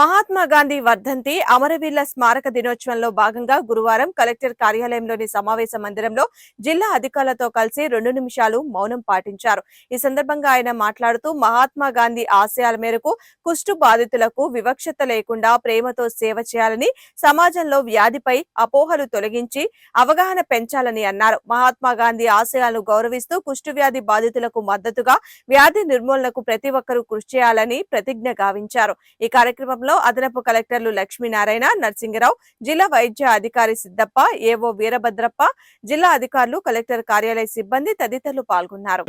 మహాత్మా గాంధీ వర్ధంతి అమరవీరుల స్మారక దినోత్సవంలో భాగంగా గురువారం కలెక్టర్ కార్యాలయంలోని సమావేశ మందిరంలో జిల్లా అధికారులతో కలిసి రెండు నిమిషాలు మౌనం పాటించారు. ఈ సందర్భంగా ఆయన మాట్లాడుతూ మహాత్మా గాంధీ ఆశయాల మేరకు కుష్టు బాధితులకు వివక్షత లేకుండా ప్రేమతో సేవ చేయాలని సమాజంలో వ్యాధిపై అపోహలు తొలగించి అవగాహన పెంచాలని అన్నారు. మహాత్మా గాంధీ ఆశయాలను గౌరవిస్తూ కుష్టు వ్యాధి బాధితులకు మద్దతుగా వ్యాధి నిర్మూలనకు ప్రతి ఒక్కరూ కృషి చేయాలని ప్రతిజ్ఞ గావించారు. ఈ కార్యక్రమంలో అదనపు కలెక్టర్లు లక్ష్మీనారాయణ నర్సింగరావు జిల్లా వైద్య అధికారి సిద్దప్ప ఏవో వీరభద్రప్ప జిల్లా అధికారులు కలెక్టర్ కార్యాలయ సిబ్బంది తదితరులు పాల్గొన్నారు.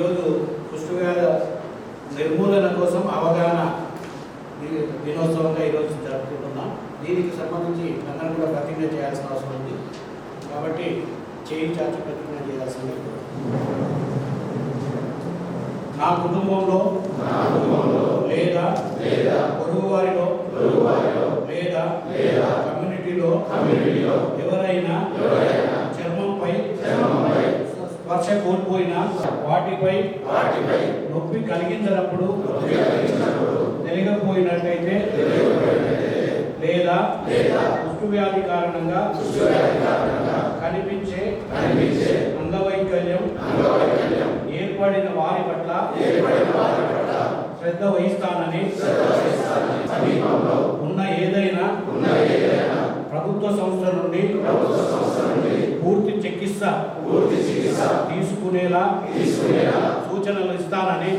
నిర్మూలన కోసం అవగాహన దినోత్సవంగా ఈరోజు జరుపుకుంటున్నాం. దీనికి సంబంధించి అందరం కూడా ప్రతిజ్ఞ చేయాల్సిన అవసరం ఉంది. కాబట్టి ప్రతిజ్ఞ చేయాల్సింది నా కుటుంబంలో లేదా పొరుగు వారిలో లేదా కమ్యూనిటీలో ఎవరైనా చర్మంపై స్పర్శ కోల్పోయిన వాటిపై నొప్పి కలిగించినప్పుడు తెలియకపోయినట్లయితే లేదా కుష్టు వ్యాధి కారణంగా కనిపించే అంగవైకల్యం ఏర్పడిన వారి పట్ల శ్రద్ధ వహిస్తానని సంస్థ నుండి పూర్తి చికిత్స తీసుకునేలా సూచనలు ఇస్తానని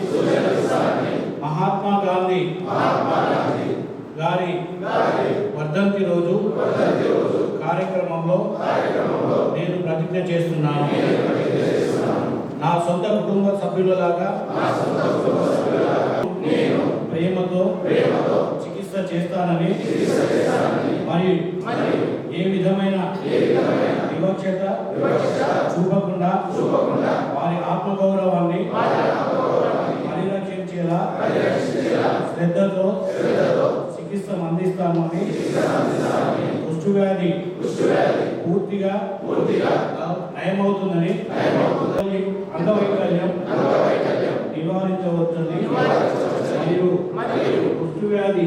మహాత్మా గాంధీ గారి వర్ధంతి రోజు కార్యక్రమంలో నేను ప్రతిజ్ఞ చేస్తున్నాను. నా సొంత కుటుంబ సభ్యులలాగా ప్రేమతో చికిత్స చేస్తానని మరియు ఏ విధమైన వివక్షత చూపకుండా వారి ఆత్మగౌరవాన్ని పరిరక్షించేలా శ్రద్ధతో చికిత్స అందిస్తామని కుష్టు వ్యాధి పూర్తిగా నయమవుతుందని అంగవైకల్యం నివారించవచ్చని మరియు కుష్టు వ్యాధి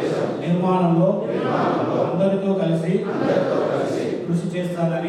నిర్మాణంలో అందరితో కలిసి కృషి చేస్తానని